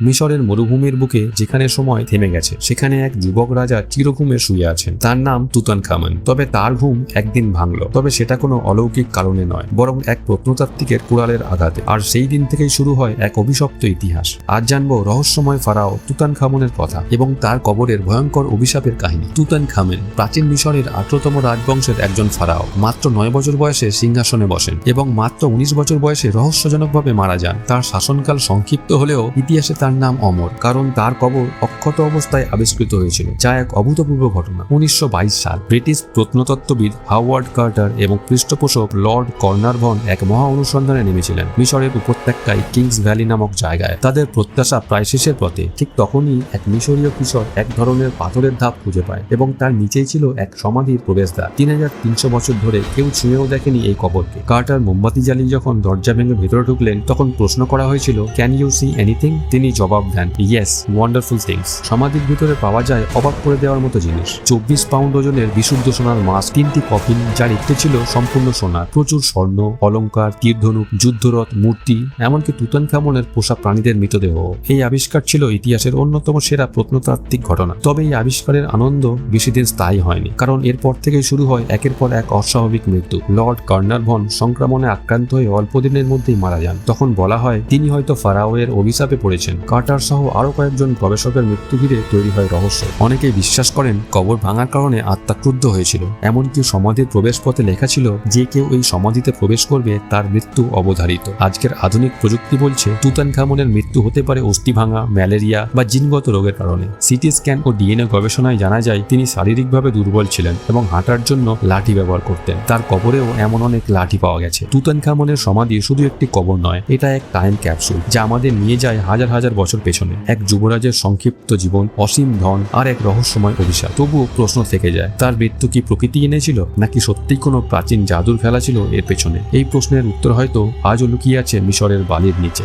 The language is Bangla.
মিশরের মরুভূমির বুকে যেখানে সময় থেমে গেছে, সেখানে এক যুবক রাজা চিরঘুমে শুয়ে আছেন। তার নাম তুতান খামান তবে তার ঘুম একদিন ভাঙল। তবে সেটা কোনো অলৌকিক কারণে নয়, বরং এক প্রত্নতাত্ত্বিকের কুড়ালের আঘাতে। আর সেই দিন থেকেই শুরু হয় এক অভিশপ্ত ইতিহাস। আজ জানব রহস্যময় ফারাও তুতান খামনের কথা এবং তার কবরের ভয়ঙ্কর অভিশাপের কাহিনী। তুতান খামেন প্রাচীন মিশরের আঠারোতম রাজবংশের একজন ফারাও। মাত্র নয় বছর বয়সে সিংহাসনে বসেন এবং মাত্র উনিশ বছর বয়সে রহস্যজনকভাবে মারা যান। তার শাসনকাল সংক্ষিপ্ত হলেও ইতিহাসে তার নাম অমর, কারণ তার কবর অক্ষত অবস্থায় আবিষ্কৃত হয়েছিল, যা এক অভূতপূর্ব ঘটনা। উনিশশো বাইশ সাল, ব্রিটিশ প্রত্নতত্ত্ববিদ হাওয়ার্ড কার্টার এবং পৃষ্ঠপোষক লর্ড কর্নারভন এক মহা অনুসন্ধানে নেমেছিলেন মিশরের উপত্যকায় কিংস ভ্যালি নামক জায়গায়। তাদের প্রত্যাশা প্রায় শেষের পথে, ঠিক তখনই এক মিশরীয় কিশোর এক ধরনের পাথরের ধাপ খুঁজে পায় এবং তার নিচেই ছিল এক সমাধির প্রবেশদ্বার। তিন হাজার তিনশো বছর ধরে কেউ ছুঁয়েও দেখেনি এই কবরকে। কার্টার মোমবাতি জ্বালিয়ে যখন দরজা ভেঙে ভেতরে ঢুকলেন, তখন প্রশ্ন করা হয়েছিল ক্যান ইউ সি এনিথিং তিনি জবাব দেন ইয়েস ওয়ান্ডারফুল থিংস সমাধির ভিতরে পাওয়া যায় অবাক করে দেওয়ার মতো জিনিস। চব্বিশ পাউন্ড ওজনের বিশুদ্ধ সোনার মাছ, তিনটি কফিন, যার একটি ছিল সম্পূর্ণ সোনার প্রচুর স্বর্ণ, অলঙ্কার তীরধনুক যুদ্ধরথ, মূর্তি, এমনকি তুতান খামনের পোষা প্রাণীদের মৃতদেহ। এই আবিষ্কার ছিল ইতিহাসের অন্যতম সেরা প্রত্নতাত্ত্বিক ঘটনা। তবে এই আবিষ্কারের আনন্দ বেশি দিন স্থায়ী হয়নি, কারণ এরপর থেকেই শুরু হয় একের পর এক অস্বাভাবিক মৃত্যু। লর্ড কার্নারভন সংক্রমণে আক্রান্ত হয়ে অল্প দিনের মধ্যেই মারা যান। তখন বলা হয়, তিনি হয়তো ফারাওয়ের অভিশাপে পড়েছেন। কার্টার সহ আরও কয়েকজন গবেষকের মৃত্যু ঘিরে তৈরি হয় রহস্য। অনেকেই বিশ্বাস করেন কবর ভাঙার কারণে আত্মা ক্রুদ্ধ হয়েছিল। এমনকি সমাধির প্রবেশপথে লেখা ছিল, যে কেউ এই সমাধিতে প্রবেশ করবে, তার মৃত্যু অবধারিত। আজকের আধুনিক প্রযুক্তি বলছে তুতান খামনের মৃত্যু হতে পারে অস্থি ভাঙা, ম্যালেরিয়া বা জিনগত রোগের কারণে। সিটি স্ক্যান ও ডিএনএ গবেষণায় জানা যায়, তিনি শারীরিকভাবে দুর্বল ছিলেন এবং হাঁটার জন্য লাঠি ব্যবহার করতেন। তার কবরেও এমন অনেক লাঠি পাওয়া গেছে। তুতান খামনের সমাধি শুধু একটি কবর নয়, এটা এক টাইম ক্যাপসুল, যা আমাদের নিয়ে যায় হাজার হাজার বছর পেছনে। এক যুবরাজের সংক্ষিপ্ত জীবন, অসীম ধন আর এক রহস্যময় অভিশাপ। তবুও প্রশ্ন থেকে যায়, তার মৃত্যু কি প্রকৃতি এনেছিল, নাকি সত্যি কোনো প্রাচীন জাদুর খেলা ছিল এর পেছনে? এই প্রশ্নের উত্তর হয়তো আজও লুকিয়ে আছে মিশরের বালির নিচে।